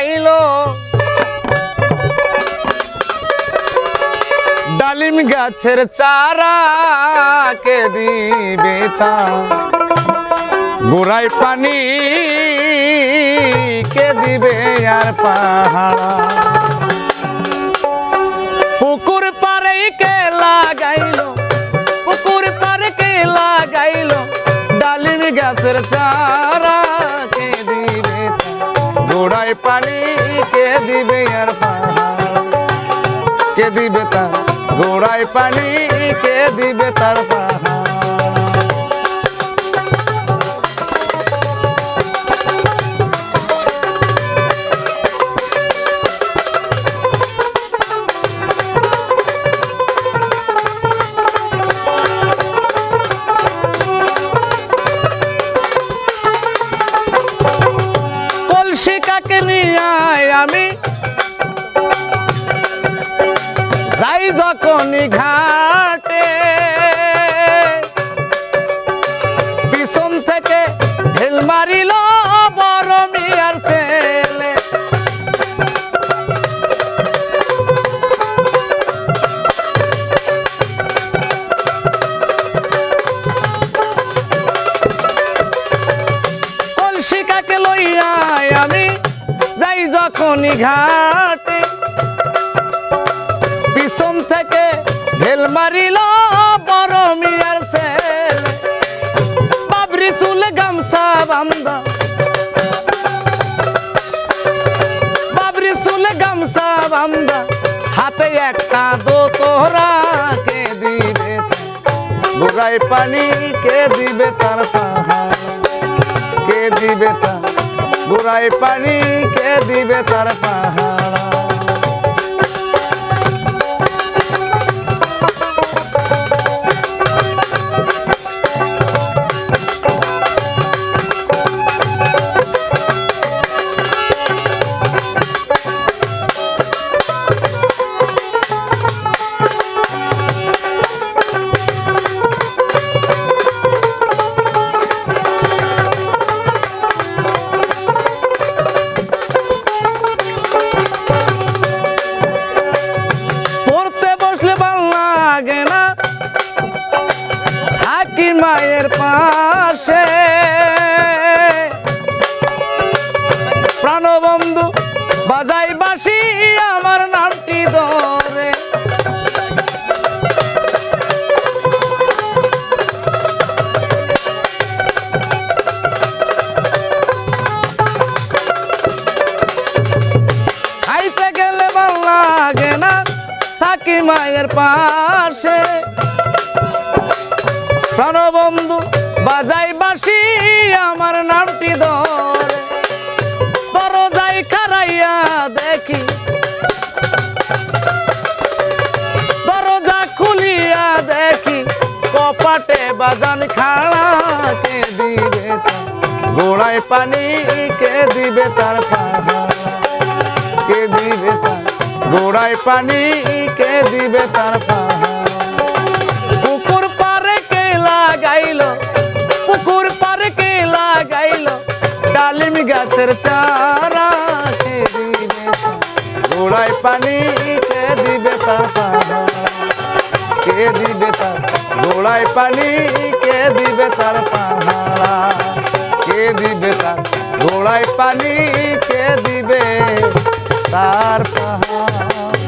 লাগাইল ডালিম গাছের চারা কে দিবে তা। গোড়ায় পানি কে দিবে আর পাহাড়া? পুকুর পারে কে লাগাইলো? পুকুর পারে কে লাগাইলো? ডালিম গাছের চারা গোড়ায় পানি কে দিবে আর পাহাড়? কে দিবে তার গোড়ায় পানি? কে দিবে তার পাহাড়? যাই যখনই ঘাটে, পিছন থেকে ঢেল মারিল বড় মিয়ার ছেলে। কলসি কাকে লইয়াই আমি যাই যখনই ঘাটে পিছন থেকে ঢেল মারিল বড় মিয়ার ছেলে। বাবরি চুলে গামছা বান্দা বাবরি চুলে গামছা বান্দা হাতে একটা দো তোরা কে দিবে। গোড়ায় পানি কে দিবে তার পাহাড়? কে দিবে তার? গোড়ায় পানি কে দিবে তার পাহাড়? থাকি মায়ের পাশে। প্রাণবন্ধু, বাজাই বাসি আমার নামটি ধরে। খাইতে গেলে ভালো লাগে না, থাকি মায়ের পাশে। প্রাণবন্ধু বাজাই বাসি আমার নামটি ধরে। দরজাই খারাইয়া দেখি। দরজা খুলিয়া দেখি, কপাটে বাজান খাড়া কে দিবে তার গোড়ায় পানি কে দিবে তার কে দিবে তার গোড়ায় পানি কে দিবে তার পাহাড় লাগাইলো, পুকুর পারে কে লাগাইলো, ডালিম গাছের চারা গোড়ায় পানি কে দিবে তার কে দিবে তার গোড়ায় পানি কে দিবে তার পাহাড়া? কে দিবে তার গোড়ায় পানি কে দিবে তার পাহাড়?